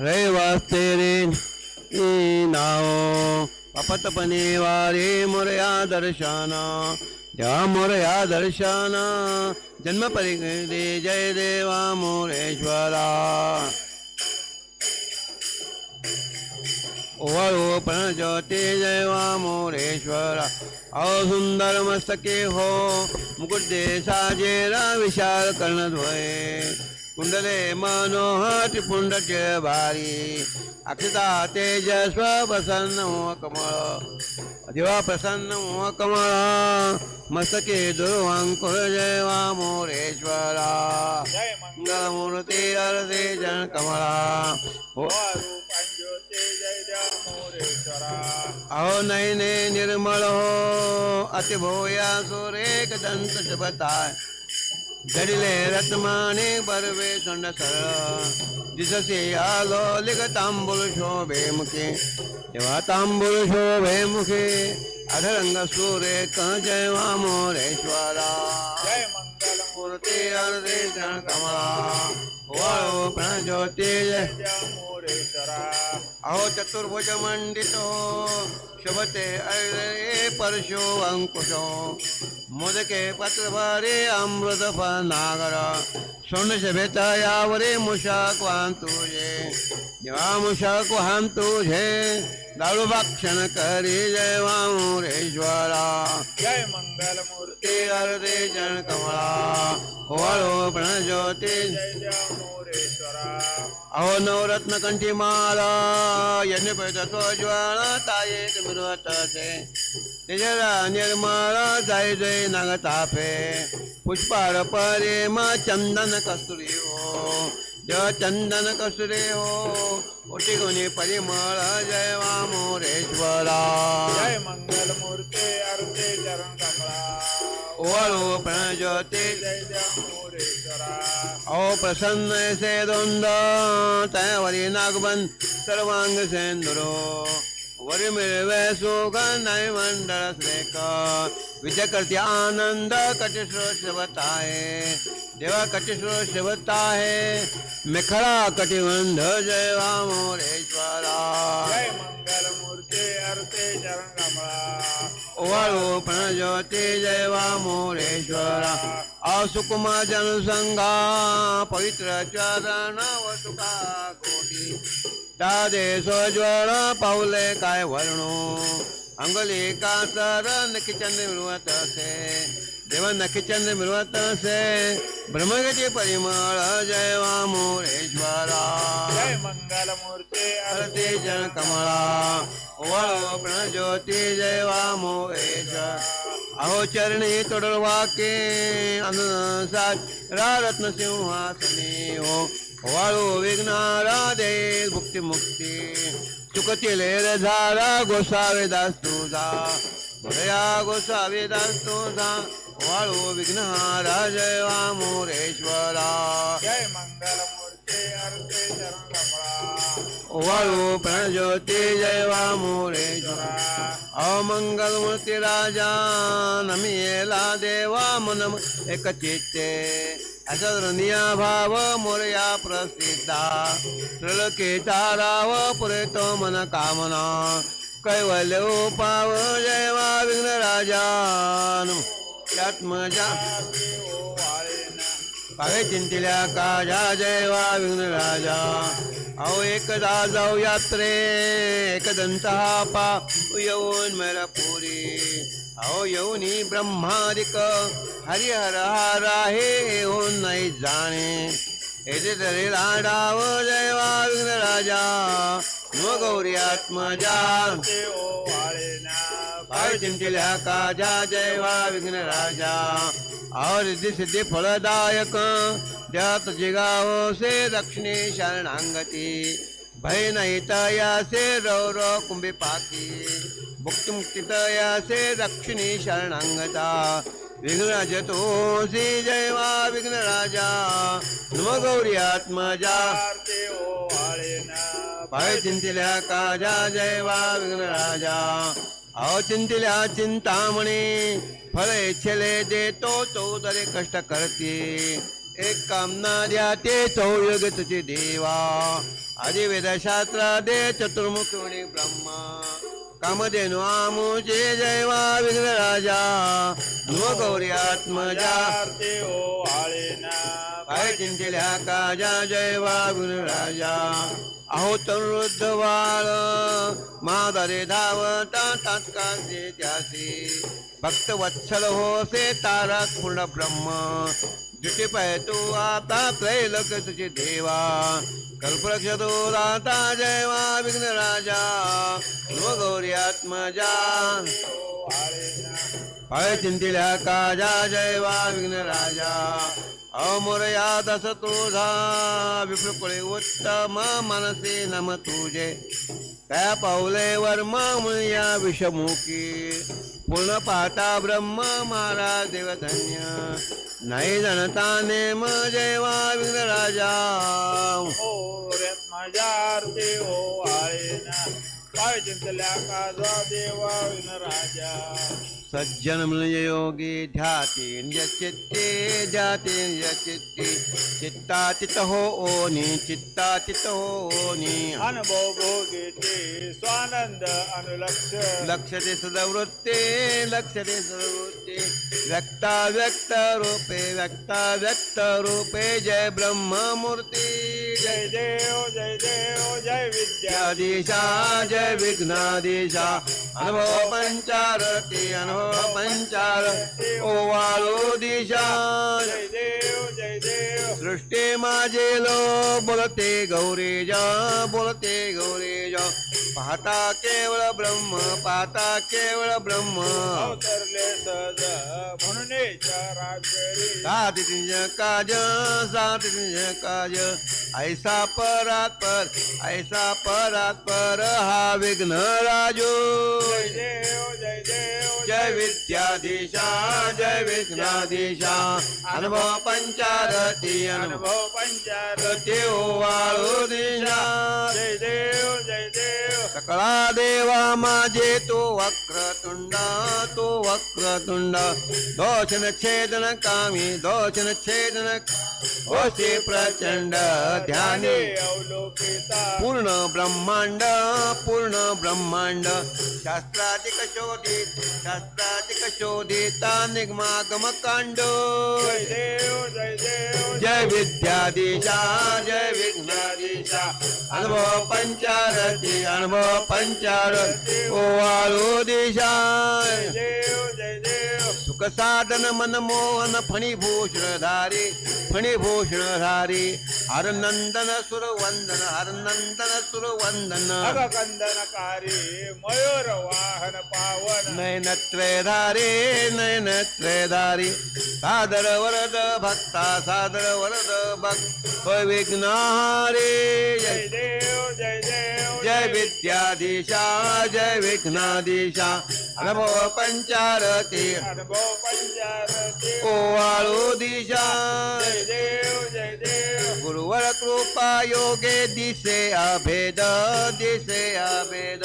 रैवास्ते रे नाव पपतपणे वारे मोरया दर्शाना। या मोरया दर्शाना। जन्म परिकृते जय देवा मोरेश्वरा। ओवाळो प्रणज्योती जय वा मोरेश्वरा। सुंदर मस्तके हो। मुकुट साजेरा विशाल कर्ण कर्णध्वय कुंडले मनोहर पुंड भारी अक्षता तेजस्व प्रसन्न मोह कमळ देवा प्रसन्न मोह कमळ मस्तके दुर्वांकुर जय वा मोरेश्वरा मंगलमूर्ती अर्धे जन कमळा हो अहो नयने निर्मळ हो अतिभोया सुरेख दंत शपताय जडिले रत्माने बरवे सोंड सरळ दिससे आलो लिग तांबूळ शोभे मुखे। तेव्हा तांबूळ शोभे मुखे। अधरंग सुरेख जय वा मोरेश्वरा। जय मंगल मूर्ती अर्धे जन कमळा वाळो प्रणज्योती जय अहो चतुर्भुज मंडितो शोभते अरे परशो अंकुशो. मोदके पत्रभारे अमृत नागर सोंड शभेता यावरे मुशाक वाहन तुझे जेव्हा मुशाक वाहन तुझे दाळू भाक्षण करी जय वामुरेश्वरा. जय मंगल मूर्ती अर्धे जन कमळा वाळो प्रणज्योती जय देव मोरेश्वरा अहो नवरत्न कंठी माला यज्ञ पैत स्वज्वाळा ताये मिळवतसे तेजरा निर्मळा जाय जय नाग तापे. पुष्पार परे मा चंदन कस्तुरी हो. जय चंदन कस्तुरी हो. ओटी गुणी परिमळ जय वा मोरेश्वरा. जय मंगल मूर्ती अर्धे चरण कमळा ओळो प्रणज्योती जय देव मोरेश्वरा अहो प्रसन्न से दोंद तयावरी नागबन सर्वांग सेंदुरो वरी मिळवे सुगंध मंडळ श्रेक विजय करते आनंद कटिश्रो शिवताय देवा कटिश्रो शिवताय मेखळा कटिबंध जय वा मोरेश्वरा जय मंगल मूर्ती अर्धे चरण कमळा ओवाळो प्रणज्योती जय वा जनसंघा पवित्र चरण वसुका कोटी. त्या देशोज्वळ पावले काय वर्णो? अंगली कासर नखिचंद्र मिळवत असे? देव नखिचंद्र मिळवत असे? ब्रह्मगती परिमळ जय वा मोरेश्वरा. जय मंगल मूर्ती भारती जन कमळा. ओवाळो प्रणज्योती जय वा मोरेश्वर. अहो चरणी तडळवाके अनुसार रत्न सिंहासने हो. वाळू विघ्नारा दे मुक्ती. मुक्ती चुकतील झाला गोसावे दास तुझा. भया गोसावे दास तुझा. वाळू विघ्नहारा जय वा मोरेश्वरा. जय मंगल मूर्ती अर्धे वाळू प्रणज्योती जय वा मोरेश्वरा। राजा नमियेला देवा मन एक चित्ते भाव मोरया प्रसिद्धा। त्रिलोके ताराव पुरेतो मन कामना। कैवल्य पाव जय वा विघ्न राजा आत्मजा पावे चिंतिल्या काजा जय वा विघ्न राजा. अहो एकदा जाऊ यात्रे एकदंत पा येऊन मेरा पुरी अहो येऊनी ब्रह्मादिक हरिहर हार आहे येऊन नाही जाणे. येथे तरी लाडाव जय वा विघ्न राजा. नो गौरी आत्मजा. पाय चिंतिल्या काजा जय वा विघ्न राजा. और रिद्धी सिद्धी फलदायक ज्यात जिगाव से दक्षिणे शरणांगती भय नाही तयासे रव र कुंभे पाकी मुक्ती मुक्ती तयासे दक्षिणे शरणांगता विघ्नराज तोसी जय वा विघ्न राजा नम गौरी आत्मजा। देव वाळेना पाय चिंतिल्या काजा जय वा विघ्न राजा अहो चिंतिल्या चिंतामणी फळ इच्छेले देतो तो तरी कष्ट करते. एक कामना द्या ते चौयोग तुझे देवा. आदि वेदशास्त्र दे चतुर्मुखी ब्रह्मा. कामधेनु आमुचे जयवा विघ्न राजा. ध्रुव गौरी आत्मजा. पाय चिंतिल्या काजा जयवा विघ्न राजा. अहो तरुद्ध वाळ मादरे धावता तात्काळचे त्यासी. भक्त वत्सल होसे तारक पूर्ण ब्रह्म. जुटी पाय तू आता त्रैलोक तुझे देवा. कल्पलक्ष तू दाता जयवा विघ्न राजा. गौरी आत्मजा पाय चिंतिल्या काजा जयवा विघ्न राजा. अमोरया दस तुझा विप्रकुळे उत्तम मनसे नम तुझे. त्या पावले वर्मा मुया विषमुखी. पूर्ण पाटा ब्रह्म मारा देवधन्य. नाही जनता नेम जेवा विघ्न राजा. हो माझ्या आरती हो पाय चिंतल्या काजा देवा विघ्न राजा. सज्जन म्हणजे योगी ध्याते निज चित्ते ध्याते निज चित्ते चित्ता चित हो ओनी चित्ता चित हो ओनी अनुभव भोगेचे स्वानंद अनुलक्ष लक्ष ते सदवृत्ते लक्ष ते सदवृत्ते। व्यक्ता व्यक्त रूपे व्यक्ता व्यक्त रूपे जय ब्रह्म मूर्ती जय जय देव जय देव जय विद्या। विद्याधीशा जय विघ्नाधीशा अनुभव पंचारती अनुभव पंचार. ओवाळो दिशा जय देव जय देव. सृष्टी माझे लो बोलते गौरी जा बोलते गौरी जा पाहता केवळ ब्रह्म पाहता केवळ ब्रह्म. अवतरले सज म्हणून काज सात काज ऐसा परात पर ऐसा परात पर हा विघ्न राजू. जय देव जय देव जय विद्याधीशा जय विघ्नाधीशा अनुभव पंचारती अनुभव. अनुभव पंचार ते ओवाळू दिशा. जय देव जय देव. सकळा देवा माझे तो वक्रतुंडा तो वक्रतुंडा. दोषन छेदन कामी दोषन छेदन होशे प्रचंड ध्याने. अवलोकिता. पूर्ण ब्रह्मांड पूर्ण ब्रह्मांड. शास्त्राधिक शोधित शास्त्राधिक शोधिता निगमागम कांड जय विद्याधीशा जय विघ्नाधीशा अनुभव पंचारती अनुभव पंचारती ओवाळू दिशा. जय जय सुख साधन मनमोहन फणीभूषण धारी फणीभूषण धारी हरनंदन सुरवंदन हरनंदन सुरवंदन। अगकंदनकारी मयूर वाहन पावन। नयनत्रयधारी नयनत्रयधारी। सादर वरद भक्ता सादर वरद भक्त विघ्नहारे जय जय देव जय देव। जय विद्याधीशा जय विघ्नाधीशा। अनुभव पंचारती। अनुभव पंचारती ओवाळू दिशा। जय देव जय देव। गुरुवर कृपा योगे दिसे अभेद दिसे अभेद।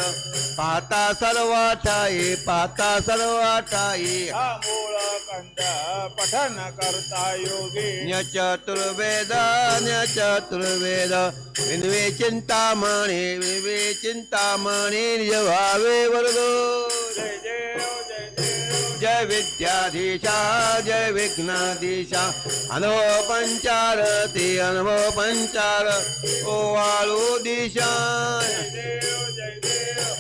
पाहता सर्व ठाई पाहता सर्व ठाई मूळ कंद पठन करता योगी। चतुर्वेद चतुर्वेद विनवे चिंतामणी विनवे चिंतामणी निज भावे वर्गो जय देव जय विद्याधीशा जय विघ्नाधीशा अनुभव पंचारती अनुभव पंचार ओवाळू दिशा जय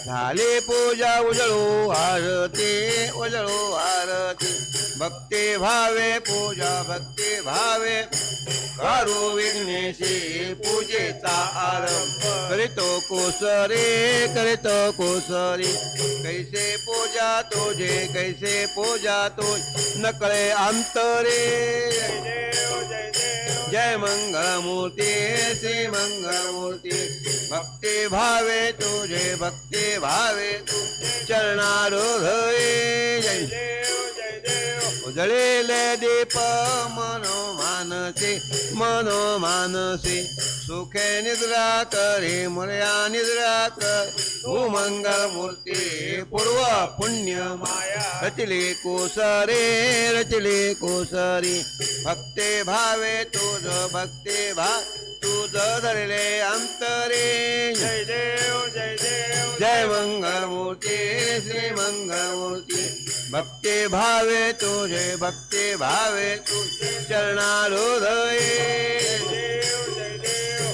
झाली पूजा उजळू आरती उजळू आरती। भक्ती भावे पूजा, भक्ति भावे। करू विघ्नेशी पूजेचा आरंभ। करीतो कोसरे, करीतो कोसरी। कैसे पूजा तुझे, कैसे पूजा तुझ। नकळे अंतरे। जय जय मंगळमूर्ती श्री मंगळमूर्ती भक्ती भावे तुझे, भक्ति भावे। चरणारूढ जय उजळेले दीप मनोमानसे मनोमानसे. सुखे निद्रा करे मुळ्या निद्रा कर. तू मंगल मूर्ती पूर्व पुण्य माया. रचले कोसरे रचले कोसरी. भक्ते भावे तुझ भक्ते भा तुझ धरले अंतरे। जय देव जय देव जय मंगलमूर्ती श्री मंगलमूर्ती। भक्ते भावे तुझे भक्ते भावे तुझे। चरणारोधये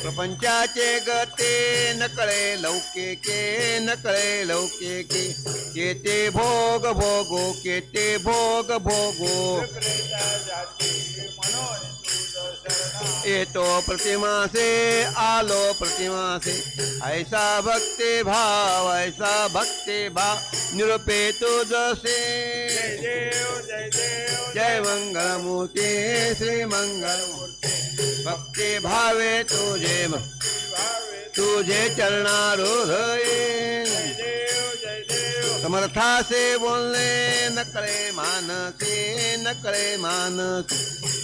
प्रपंचाचे गते नकळे लौकिके नकळे लौकिके केते भोग भोगो केते भोग भोगो। येतो प्रतिमासे आलो प्रतिमासे। ऐसा भक्ती भाव ऐसा भक्ती भाव निरुपे तू जसे। जय मंगलमूर्ती श्री मंगलमूर्ती। भक्ती भावे तुझे भावे तुझे चरणारोधये। जय देव। समर्थासे बोलणे नकळे मानसे नकळे मानस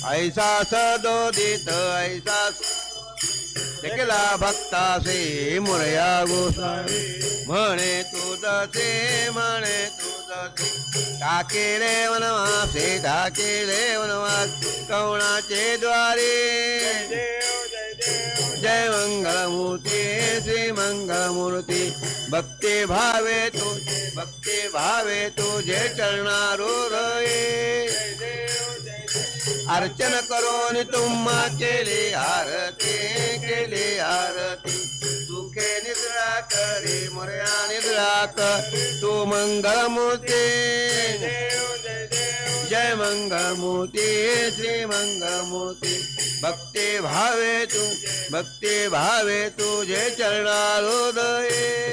ऐसा सदोदित ऐसा केला भक्तासे मुरया गोसावी। म्हणे तुझसे म्हणे तुझसे टाकेले वनवासे टाकेले वनवास। कवणाचे द्वारे? जय मंगळमूर्ती श्री मंगळमूर्ती भक्ती भावे तुझे भक्ती भावे तुझे चरणारोधये जय देव अर्चन करून तुम्हा केले आरती केले आरती। सुखे निद्रा करी मोर्या निद्रा कर तू मंगळमूर्ती देव जय देव मंगलमूर्ती श्री मंगलमूर्ती। भक्ती भावे तू भक्ती भावे तुझे चरणारोदये।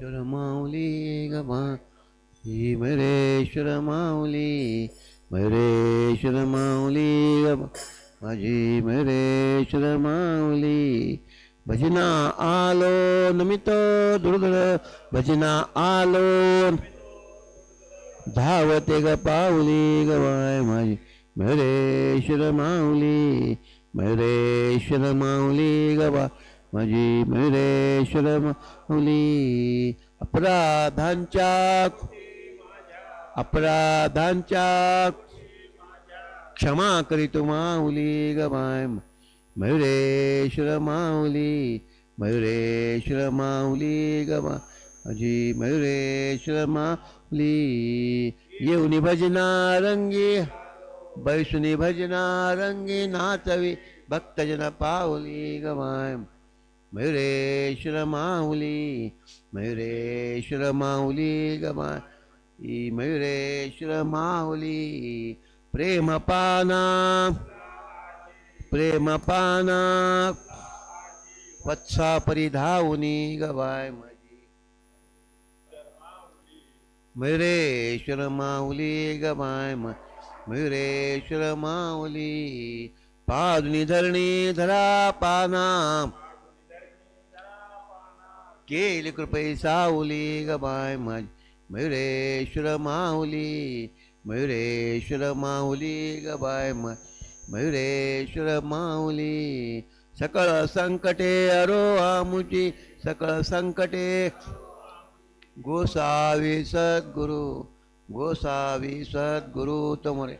शरमावली गमा ही मरेश्वर माऊली मरेश्वर माऊली गमा माझी मरेश्वर माऊली. भजना आलो नमित दुर्धर भजना आलो धावते ग पाऊली गवाय माझी मरेश्वर माऊली मरेश्वर माऊली गवा. माझी मयुरेश्वर मुली अपराधांच्या अपराधांच्या क्षमा करीतो माऊली गमाय मयुरेश्वर माऊली मयुरेश्वर माऊली गमा माझी मयुरेश्वर माऊली. येऊनी भजना रंगी बैसुनी भजना रंगी नाचवी भक्तजन पावली गवाय मयुरेश्वर माऊली मयुरेश्वर माऊली गवाय ई मयुरेश्वर माऊली प्रेमपाना प्रेमपाना वत्सा परिधावनी गवाय माझी. मयुरेश्वर माऊली गवाय मा मयुरेश्वर माऊली पादुनी धरणी धरा पाना केली कृपे साऊली गबाय माझी मयुरेश्वर माऊली मयुरेश्वर माऊली गबाय मा मयुरेश्वर माऊली सकळ संकटे अरो आमुची सकळ संकटे. गोसावी सद्गुरु गोसावी सद्गुरु तमरे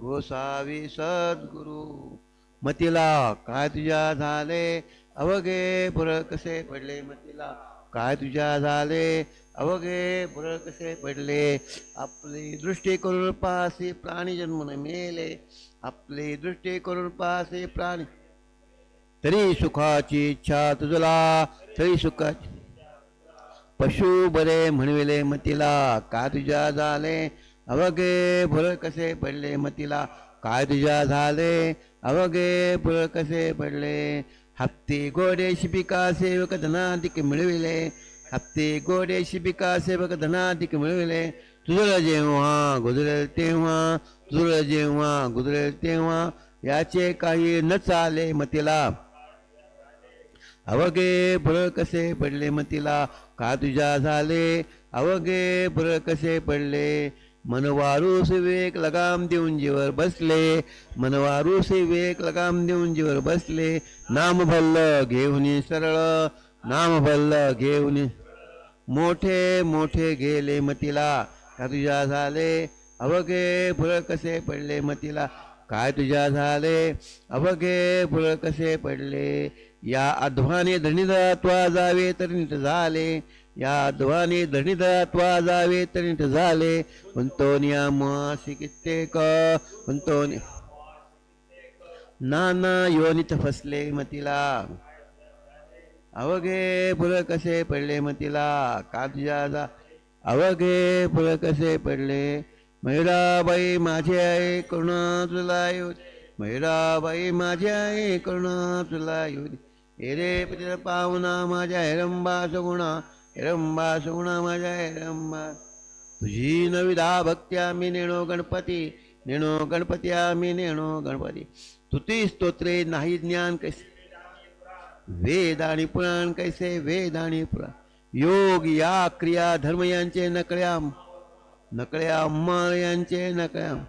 गोसावी सद्गुरु. मतीला काय तुझ्या झाले? अवघे पुर कसे पडले मतीला? काय तुझ्या झाले? अवघे पुर कसे पडले? आपली दृष्टी करून पासी प्राणी जन्म न मेले. आपली दृष्टी करून पासे प्राणी. तरी सुखाची इच्छा तुझला तरी सुखाची. पशु बरे म्हणविले मतीला काय तुझ्या झाले? अवघे फुल कसे पडले मतीला? काय तुझ्या झाले? अवघे फुल कसे पडले? हत्ती गोडे शिपिका सेवक धनाधिक मिळविले. हप्ते गोडे शिपिका सेवक धनाधिक मिळविले. तुझं जेव्हा गुजरेल तेव्हा तुझं जेव्हा गुजरेल तेव्हा याचे काही न चाले मतीला. अवघे फळ कसे पडले मतीला? का तुझ्या झाले? अवघे फळ कसे पडले? मनवारू विवेक लगाम देऊन जीवर बसले. मनवारू विवेक लगाम देऊन जीवर बसले. नाम भल्ल घेऊन सरळ. नाम भल्ल घेऊन मोठे मोठे गेले मतीला. का तुझ्या झाले? अवघे फुळ कसे पडले मतीला? काय तुझ्या झाले? अवघे फुळ कसे पडले? या अध्वाने धनिधत्वा जावे तर नीट झाले. या ध्वनी धनिधत्वा जावे तनिट झाले. म्हणतो नियमासी कित्येक. म्हणतो नाना योनित फसले मतीला. अवघे फुल कसे पडले मतीला. का तुझ्या अवघे फुल कसे पडले. मैराबाई माझी आई करुणा तुला येऊ माझी आई करुणा तुला येऊ एरे पतित पाहुणा माझ्या हिरंबा सगुणा रंबा सुगुणा माझ्या रंबा तुझी नविदा भक्त्या मी नेणो गणपती नेणो गणपती आम्ही नेणो गणपती. तुती स्तोत्रे नाही ज्ञान कैसे? वेद आणि पुराण कैसे? वेद आणि पुराण. योग या क्रिया धर्म यांचे नकळ्या नकळ्या माळ यांचे नकळ्या.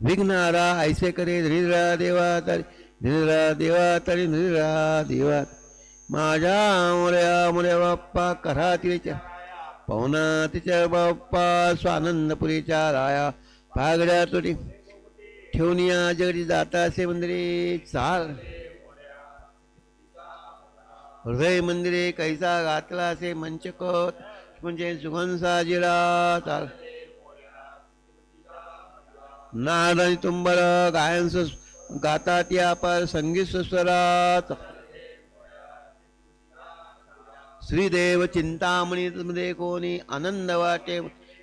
विघ्नारा ऐसे करे धृरा देवा तरी धृरा देवा तरी धृरा देवा. माझ्या मोऱ्या मोऱ्या बाप्पा करा तिच्या पवना तिच्या बाप्पा स्वानंदपुरीच्या राया पागड्या तुटी ठेवून या जगडी जाता असे मंदिरे चाल हृदय मंदिरे कैसा घातला असे मंचकत म्हणजे सुगंसा जिरा चाल नाद आणि तुंबर गायन सुस- गातात या पर संगीत सुस्वरात. श्रीदेव चिंतामणी मध्ये कोणी आनंद वाटे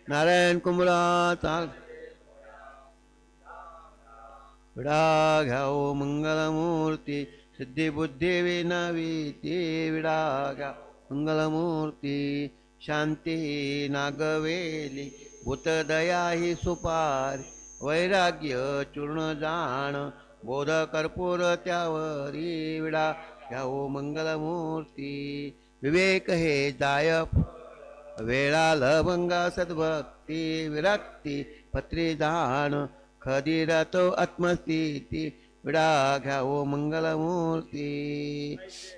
नारायण कुंभरा चाल विडा घ्याओ मंगलमूर्ती सिद्धी बुद्धी विनावी ती विडा घ्या मंगलमूर्ती शांती नागवेली भूतदया ही सुपार वैराग्य चूर्ण जाण बोध कर्पूर त्यावरी विडा घ्याओ मंगलमूर्ती। विवेक हे दायक वेळा लभंगा सद्भक्ती विरक्ती पत्री दान खदिरतो आत्मस्थिती विडा घ्यावो मंगलमूर्ती.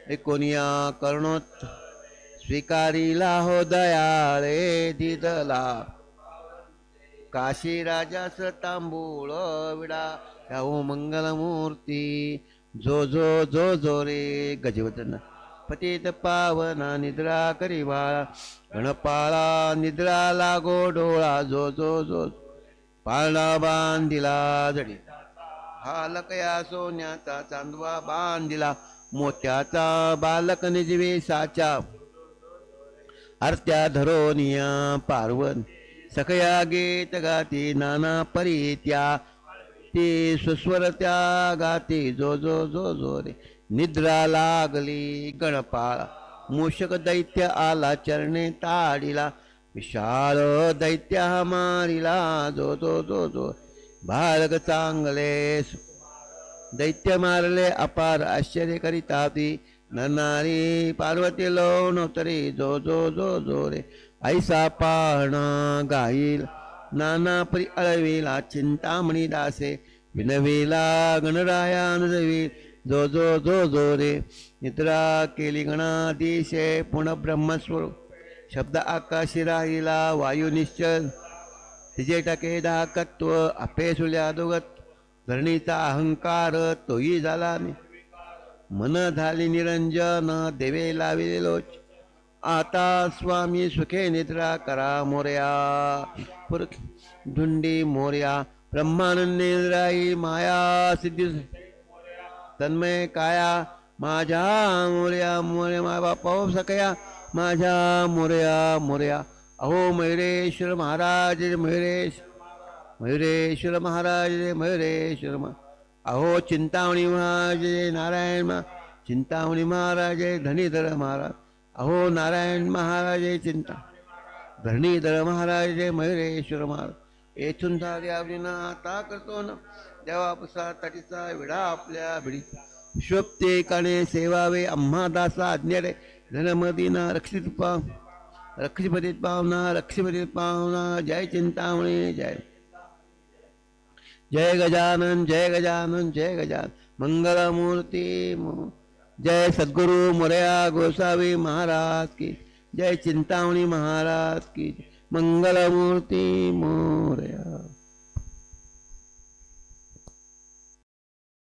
एकोनिया कर्णोत् स्वीकारिला हो दयाळे दिदला. काशी राजास तांबूळ विडा घ्यावो मंगलमूर्ती. जो जो जो जो रे गजवदन पतित पावना निद्रा करी बाळा. गणपाळा निद्रा लागो डोळा जो जो जो. पाळणा बांधिला जडी. हालकया सोन्याचा चांदवा बांधिला. मोत्याचा बालक निजवे साचा आरत्या धरोनिया पार्वन. सकया गीत गाती नाना परित्या. ते सुस्वर त्या गाती जो जो जो जो रे. निद्रा लागली गणपाळा. मूषक दैत्य आला चरणे ताडिला. विशाळ दैत्य हा मारिला. जो जो जो जो. बालक चांगले. दैत्य मारले अपार आश्चर्य करिता ती. नरनारी पार्वती लोण तरी जो जो जो जो रे. ऐसा पाहणा गाईल. नाना परी अळविला. चिंतामणी दासे. विनविला गणराया नुजवी जो जो जो जो रे. निद्रा केली गणाधीशे पुण ब्रह्मस्वरूप शब्द आकाशी राहिला वायू निश्चल. तिचे टके दाकत्व आपे सुल्या दोगत. धरणीचा अहंकार तोही झाला नि- मन झाली निरंजन देवे लाविले लोच. आता स्वामी सुखे निद्रा करा मोर्या. पुर धुंडी मोर्या. ब्रह्मानंद निद्राई माया सिद्धी. तन्मय काया माझ्या मोर्या मोर्या मा बापा सकया माझ्या मोर्या मोर्या. अहो मयुरेश्वर महाराज मयुरेश मयुरेश्वर महाराज मयुरेश्वर अहो चिंतामणी महाराज नारायण मा चिंतामणी महाराज धनीधर महाराज. अहो नारायण महाराज चिंता धरणीधर महाराज मयुरेश्वर महाराज. येथून झाले आवडीना आता करतो ना. देवा तटीचा विडा आपल्या भिडी शोभते काने सेवावे आम्हा दासा आज्ञा रे धनमदीना रक्षित पा रक्षिपतीत पावना रक्षिपतीत पावना जय चिंतामणी जय. जय गजानन जय गजानन जय गजान मंगलमूर्ती मो- जय सद्गुरु मोरया गोसावी महाराज की जय. चिंतामणी महाराज की मंगलमूर्ती मोरया